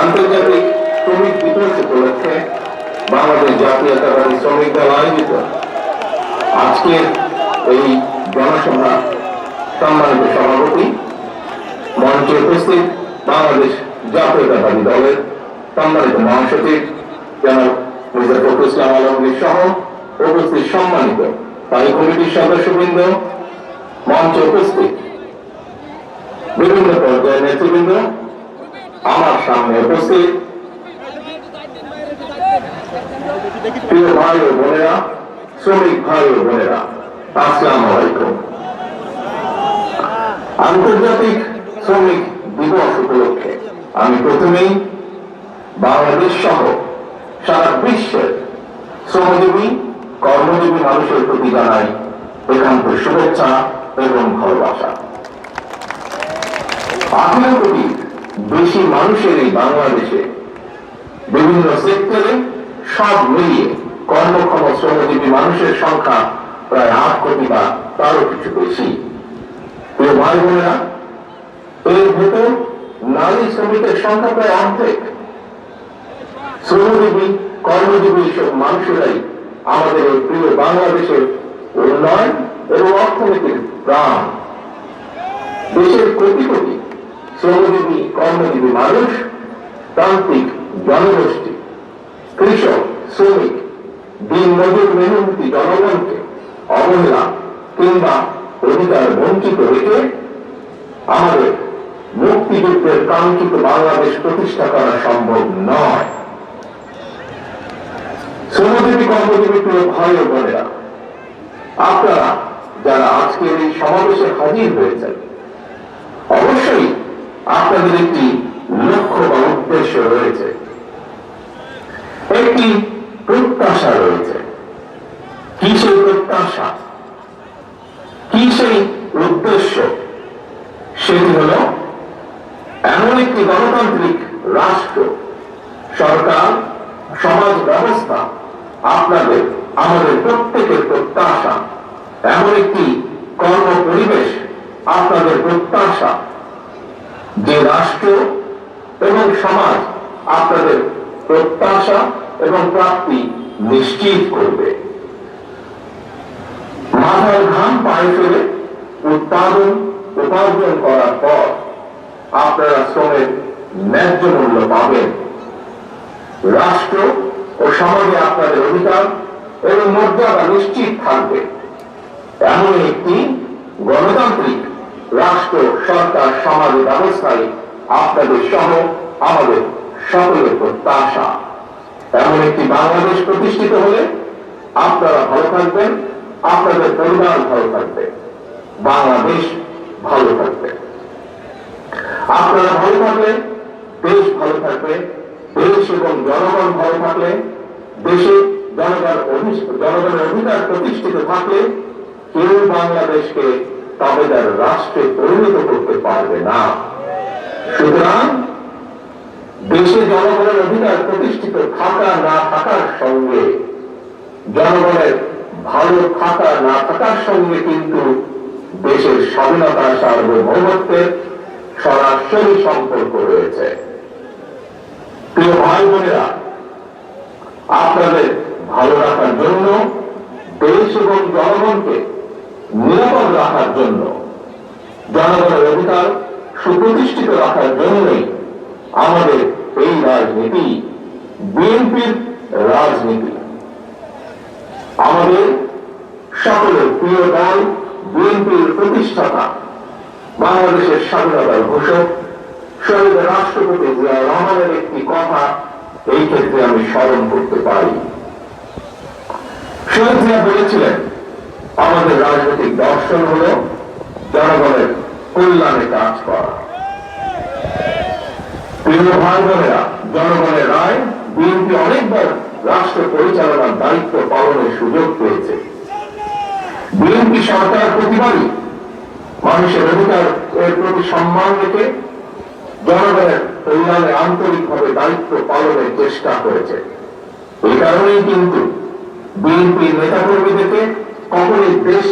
আন্তর্জাতিক শ্রমিক দিবস উপলক্ষে বাংলাদেশ জাতীয়তাবাদী শ্রমিক দল আয়োজিত। আজকের এই জনসভা সম্মানিত সভাপতি, মঞ্চে উপস্থিত বাংলাদেশ জাতীয়তাবাদী দলের সম্মানিত মহাসচিব জনাব মির্জা ফখরুল ইসলাম আলমগীর সহ উপস্থিত সম্মানিত স্থায়ী কমিটির সদস্যবৃন্দ, মঞ্চে উপস্থিত বিভিন্ন পর্যায়ের নেতৃবৃন্দ আমার সামনে উপস্থিত প্রিয় ভাই ও বোনেরা, শ্রমিক ভাই ও বোনেরা, আসসালাম আলাইকুম। আন্তর্জাতিক শ্রমিক দিবস উপলক্ষে আমি প্রথমেই বাংলাদেশ সহ সারা বিশ্বের শ্রমজীবী, কর্মজীবী মানুষের প্রতি জানাই একান্ত শুভেচ্ছা এবং ভালোবাসা। আঠারো কোটি বেশি মানুষের এই বাংলাদেশে বিভিন্ন সেক্টরে সব মিলিয়ে কর্মক্ষম শ্রমজীবী মানুষের সংখ্যা প্রায় আট কোটি বা তারও কিছু বেশি। ভাই বোনেরা এর ভেতর নারী শ্রমিকের সংখ্যা প্রায় অর্ধেক। শ্রমজীবী, কর্মজীবী সব মানুষেরাই আমাদের এই প্রিয় বাংলাদেশের উন্নয়ন এবং অর্থনীতির প্রাণ। দেশের কোটি কোটি শ্রমজীবী, কর্মজীবী মানুষ, তান্ত্রিক, জনগোষ্ঠী, কৃষক, শ্রমিক, দিন মজুর মেহনতি জনগণকে অবহেলা কিংবা অধিকার বঞ্চিত রেখে আমাদের মুক্তিযুদ্ধের কাঙ্ক্ষিত বাংলাদেশ প্রতিষ্ঠা করা সম্ভব নয়। শ্রমজীবী, কর্মজীবী ভাই ও বোনেরা, আপনারা যারা আজকের এই সমাবেশে হাজির হয়েছেন, অবশ্যই আপনাদের একটি লক্ষ্য বা উদ্দেশ্য রয়েছে। একটি প্রত্যাশা রয়েছে। কি সেই প্রত্যাশা? কি সেই উদ্দেশ্য? সেটি হল এমন একটি গণতান্ত্রিক রাষ্ট্র, সরকার, সমাজ ব্যবস্থা, আপনাদের, আমাদের প্রত্যেকের প্রত্যাশা। এমন একটি কর্ম পরিবেশ আপনাদের প্রত্যাশা। যে রাষ্ট্র এবং সমাজ আপনাদের প্রত্যাশা এবং প্রাপ্তি নিশ্চিত করবে। মাথার ঘাম পায়ে ফেলে উৎপাদন, উপার্জন করার পর আপনারা শ্রমের ন্যায্য মূল্য পাবেন। রাষ্ট্র ও সমাজে আপনাদের অধিকার এবং মর্যাদা নিশ্চিত থাকবে। এমন একটি রাষ্ট্র, সরকার, সমাজ ব্যবস্থায় আপনাদের সহ আমাদের সকলের প্রত্যাশা এমন একটি বাংলাদেশ প্রতিষ্ঠিত হলে আপনারা ভালো থাকবেন, আপনাদের পরিবার ভালো থাকবে, বাংলাদেশ ভালো থাকবে। আপনারা ভালো থাকলে, দেশ ভালো থাকবে, দেশ এবং জনগণ ভালো থাকলে, দেশে জনগণ জনগণের অধিকার প্রতিষ্ঠিত থাকলে কেউ বাংলাদেশকে তাবেদার রাষ্ট্রে পরিণত করতে পারবে না। সুতরাং দেশে জনগণের অধিকার প্রতিষ্ঠিত থাকা না থাকার সঙ্গে, জনগণের ভালো থাকা না থাকার সঙ্গে কিন্তু দেশের স্বাধীনতা সার্বভৌমত্বের সরাসরি সম্পর্ক রয়েছে। প্রিয় ভাই বোনেরা, আপনাদের ভালো রাখার জন্য দেশ এবং জনগণকে নিরাপদ রাখার জন্য। জনগণের অধিকার সুপ্রতিষ্ঠিত রাখার জন্যই আমাদের এই রাজনীতি, বিএনপির রাজনীতি। আমাদের সকলের প্রিয় দল বিএনপির প্রতিষ্ঠাতা, বাংলাদেশের স্বাধীনতার ঘোষক, শহীদ রাষ্ট্রপতি জিয়া রহমানের একটি কথা, এই ক্ষেত্রে আমি স্মরণ করতে পারি। শহীদ জিয়া বলেছিলেন আমাদের রাজনৈতিক দর্শন হল জনগণের কল্যাণে কাজ করা। প্রিয় ভাই বোনেরা জনগণের রায়, বিএনপি অনেকবার রাষ্ট্র পরিচালনার দায়িত্ব পালনের সুযোগ পেয়েছে। বিএনপি সরকার প্রতিবারই মানুষের অধিকার এর প্রতি সম্মান রেখে জনগণের কল্যাণে আন্তরিকভাবে দায়িত্ব পালনের চেষ্টা করেছে। এই কারণেই কিন্তু বিএনপি নেতাকর্মীদেরকে কখনোই দেশ